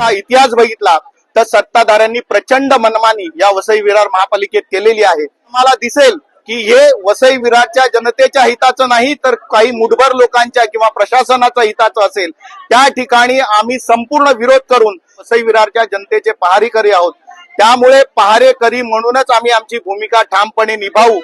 हा इतिहास बघितला तर सत्ताधाऱ्यांनी प्रचंड मनमानी या वसई विरार महापालिकेत केलेली आहे. मला दिसेल की हे वसई विरारच्या जनतेच्या हिताचं नाही तर काही मुठभर लोकांच्या किंवा प्रशासनाच्या हिताचं असेल. त्या ठिकाणी आम्ही संपूर्ण विरोध करून वसई विरारच्या जनतेचे पहारेकरी आहोत. त्यामुळे पहारेकरी म्हणूनच आम्ही आमची भूमिका ठामपणे निभावू.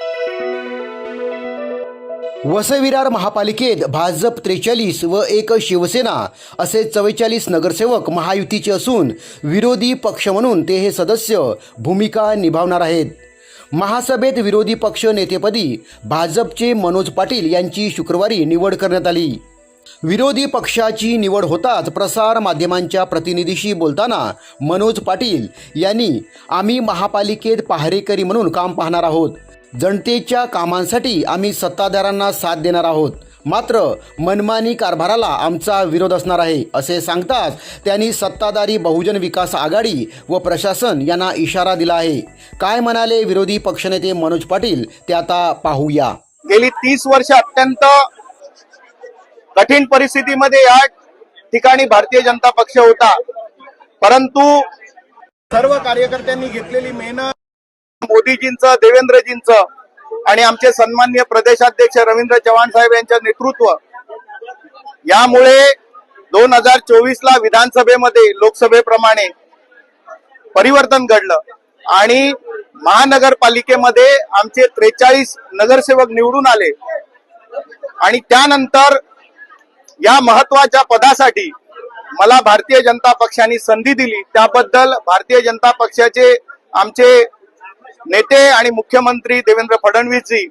वसविरार महापालिकेत भाजप त्रेचाळीस व एक शिवसेना असे चव्वेचाळीस नगरसेवक महायुतीचे असून विरोधी पक्ष म्हणून ते हे सदस्य भूमिका निभावणार आहेत. महासभेत विरोधी पक्ष नेतेपदी भाजपचे मनोज पाटील यांची शुक्रवारी निवड करण्यात आली. विरोधी पक्षाची निवड होताच प्रसार माध्यमांच्या प्रतिनिधीशी बोलताना मनोज पाटील यांनी आम्ही महापालिकेत पहारेकरी म्हणून काम पाहणार आहोत. जनतेच्या कामांसाठी आम्ही सत्ताधाऱ्यांना साथ देणार आहोत. मात्र मनमानी कारभाराला आमचा विरोध असणार आहे असे सांगताच त्यांनी सत्ताधारी बहुजन विकास आघाडी व प्रशासन यांना इशारा दिला आहे. काय म्हणाले विरोधी पक्षनेते मनोज पाटील ते आता पाहूया. गेली तीस वर्ष अत्यंत कठीण परिस्थितीमध्ये या ठिकाणी भारतीय जनता पक्ष होता. परंतु सर्व कार्यकर्त्यांनी घेतलेली मेहनत मोदीजींचं देवेंद्रजींचं आणि आमचे सन्मान्य प्रदेशाध्यक्ष रवींद्र चव्हाण साहेब यांच्या नेतृत्व यामुळे दोन हजार चोवीस ला विधानसभेमध्ये लोकसभेप्रमाणे परिवर्तन घडलं आणि महानगरपालिकेमध्ये आमचे त्रेचाळीस नगरसेवक निवडून आले. आणि त्यानंतर या महत्त्वाच्या पदासाठी मला भारतीय जनता पक्षाने संधी दिली. त्याबद्दल भारतीय जनता पक्षाचे आमचे नेते आणि मुख्यमंत्री देवेंद्र फडणवीसजी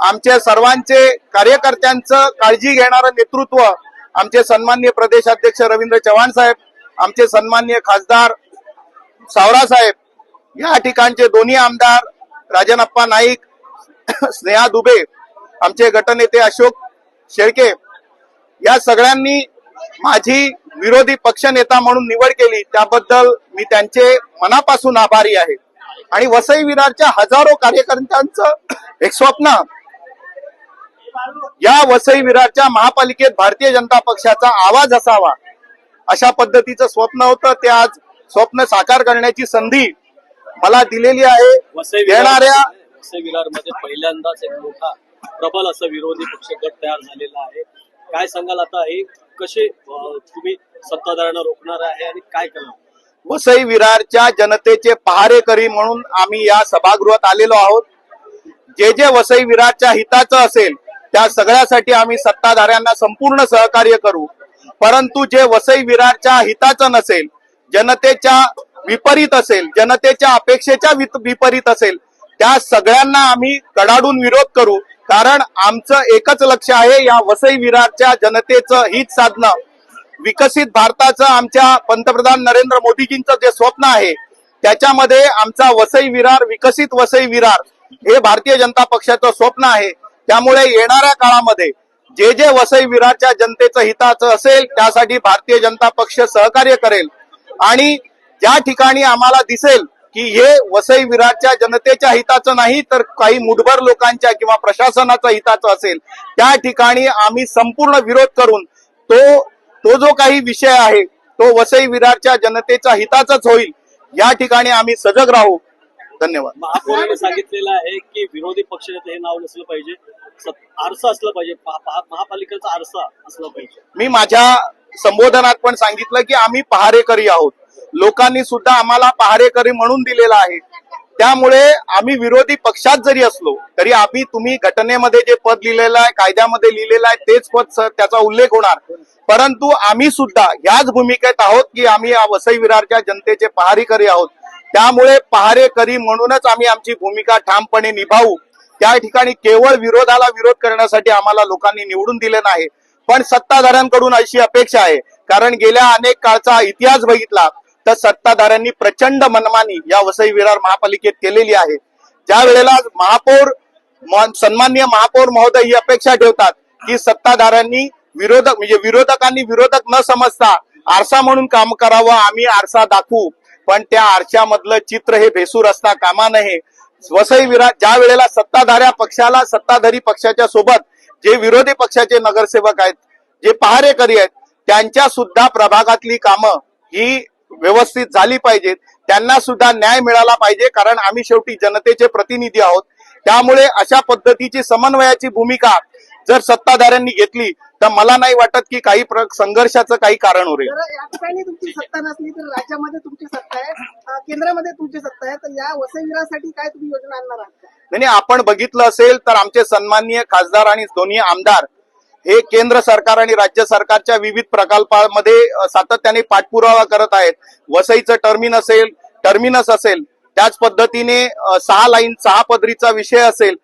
आमच्या सर्वांचे कार्यकर्त्यांचं काळजी घेणारं नेतृत्व आमचे सन्मान्य प्रदेशाध्यक्ष रवींद्र चव्हाण साहेब आमचे सन्मान्य खासदार सावरा साहेब या ठिकाणचे दोन्ही आमदार राजनप्पा नाईक स्नेहा दुबे आमचे गटनेते अशोक शेळके या सगळ्यांनी माझी विरोधी पक्षनेता म्हणून निवड केली. त्याबद्दल मी त्यांचे मनापासून आभारी आहे. आणि वसई विरारच्या हजारो कार्यकर्त्यांचं एक स्वप्न. या वसई विरारच्या महापालिकेत भारतीय जनता पक्षाचा आवाज असावा अशा पद्धतीचं स्वप्न होतं. ते आज स्वप्न साकार करण्याची संधी मला दिलेली आहे. वसई येणाऱ्या वसई विरारमध्ये पहिल्यांदाच एक मोठा प्रबल असं विरोधी पक्ष गट तयार झालेला आहे. काय सांगाल आता हे? कसे तुम्ही सत्ताधाऱ्यांना रोखणार आहे आणि काय करणार? वसई विरारच्या जनतेचे पहारेकरी म्हणून आम्ही या सभागृहात आलेलो आहोत. जे जे वसई विरारच्या हिताचं असेल त्या सगळ्यासाठी आम्ही सत्ताधाऱ्यांना संपूर्ण सहकार्य करू. परंतु जे वसई विरारच्या हिताचं नसेल जनतेच्या विपरीत असेल जनतेच्या अपेक्षेच्या विपरीत असेल त्या सगळ्यांना आम्ही कडाडून विरोध करू. कारण आमचं एकच लक्ष आहे या वसई विरारच्या जनतेचं हित साधणं. विकसित भारताचं आमच्या पंतप्रधान नरेंद्र मोदीजींचं जे स्वप्न आहे त्याच्यामध्ये आमचा वसई विरार विकसित वसई विरार हे भारतीय जनता पक्षाचं स्वप्न आहे. त्यामुळे येणाऱ्या काळामध्ये जे जे वसई विरारच्या जनतेचं हिताचं असेल त्यासाठी भारतीय जनता पक्ष सहकार्य करेल. आणि ज्या ठिकाणी आम्हाला दिसेल की हे वसई विरारच्या जनतेच्या हिताचं नाही तर काही मुठभर लोकांच्या किंवा प्रशासनाच्या हिताचं असेल त्या ठिकाणी आम्ही संपूर्ण विरोध करून तो तो जो काही विषय आहे तो वसई विरारच्या जनतेच्या हिताचाच होईल. या ठिकाणी आम्ही सजग राहू. धन्यवाद. महापौरांनी सांगितलेलं आहे की विरोधी पक्षनेते हे नाव नसलं पाहिजे. आरसा असलं पाहिजे. महापालिकेचा आरसा असला पाहिजे. मी माझ्या संबोधनात पण सांगितलं की आम्ही पहारेकरी आहोत. लोकांनी सुद्धा आम्हाला पहारेकरी म्हणून दिलेला आहे. त्यामुळे आम्ही विरोधी पक्षात जरी असलो तरी आम्ही तुम्ही घटनेमध्ये जे पद लिहिलेलं आहे कायद्यामध्ये लिहिलेलं आहे तेच पद त्याचा उल्लेख होणार. परंतु आम्ही सुद्धा याच भूमिकेत आहोत की आम्ही वसई विरारच्या जनतेचे पहारेकरी आहोत. त्यामुळे पहारेकरी म्हणूनच आम्ही आमची भूमिका ठामपणे निभावू. त्या ठिकाणी केवळ विरोधाला विरोध करण्यासाठी आम्हाला लोकांनी निवडून दिले नाही. पण सत्ताधाऱ्यांकडून अशी अपेक्षा आहे. कारण गेल्या अनेक काळचा इतिहास बघितला तर सत्ताधाऱ्यांनी प्रचंड मनमानी या वसई विरार महापालिकेत केलेली आहे. ज्या वेळेला महापौर सन्मान्य सन्माननीय महापौर महोदय ही अपेक्षा ठेवतात की सत्ताधाऱ्यांनी विरोधक म्हणजे विरोधकांनी विरोधक न समजता आरसा म्हणून काम करावं आम्ही आरसा दाखवू. पण त्या आरशामधलं चित्र हे भेसूर असता कामा नये. वसई विरार ज्या वेळेला सत्ताधाऱ्या पक्षाला सत्ताधारी पक्षाच्या सोबत जे विरोधी पक्षाचे नगरसेवक आहेत जे पहारेकरी आहेत त्यांच्या सुद्धा प्रभागातली कामं ही व्यवस्थित झाली पाहिजे त्यांना सुद्धा न्याय मिळाला पाहिजे कारण आम्ही शेवटी जनतेचे प्रतिनिधी आहोत. त्यामुळे अशा पद्धतीची समन्वयाची भूमिका जर सत्ताधाऱ्यांनी घेतली तर मला नाही वाटत की काही संघर्षाचं काही कारण उरेल तुमची सत्ता नसली तर राज्यामध्ये तुमची सत्ता आहे केंद्रामध्ये तुमची सत्ता आहे तर या वसईविरासाठी काय तुम्ही योजना आणणार आहात? नाही, आपण बघितलं असेल तर आमचे सन्माननीय खासदार आणि दोन्ही आमदार हे केंद्र सरकार आणि राज्य सरकारच्या विविध प्रकल्पामध्ये सातत्याने पाठपुरावा करत आहेत. वसईचं टर्मिन असेल टर्मिनस असेल त्याच पद्धतीने सहा लाईन सहा पदरीचा विषय असेल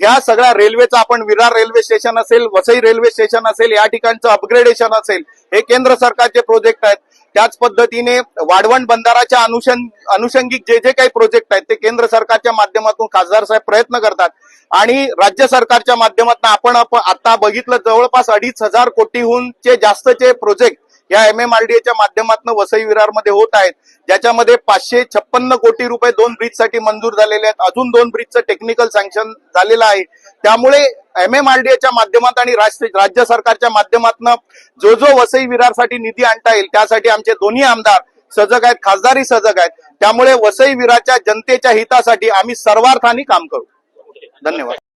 ह्या सगळ्या रेल्वेचा आपण विरार रेल्वे स्टेशन असेल वसई रेल्वे स्टेशन असेल या ठिकाणचं अपग्रेडेशन असेल हे केंद्र सरकारचे प्रोजेक्ट आहेत. त्याच पद्धतीने वाढवण बंधाराच्या अनुषंग अनुषंगिक जे जे काही प्रोजेक्ट आहेत ते केंद्र सरकारच्या माध्यमातून खासदार साहेब प्रयत्न करतात. आणि राज्य सरकारच्या माध्यमातून आपण आता बघितलं जवळपास अडीच हजार कोटीहूनचे जास्तचे प्रोजेक्ट या एम एम आर डी एच्या माध्यमातून वसई विरारमध्ये होत आहेत. ज्याच्यामध्ये पाचशे छप्पन्न कोटी रुपये दोन ब्रिजसाठी मंजूर झालेले आहेत. अजून दोन ब्रिजचं टेक्निकल सँक्शन झालेलं आहे. त्यामुळे एम एम आर डी एच्या माध्यमात आणि राष्ट्र- राज्य सरकारच्या माध्यमातून जो जो वसई विरारसाठी निधी आणता येईल त्यासाठी आमचे दोन्ही आमदार सजग आहेत खासदारही सजग आहेत. त्यामुळे वसई विराच्या जनतेच्या हितासाठी आम्ही सर्वार्थाने काम करू. धन्यवाद.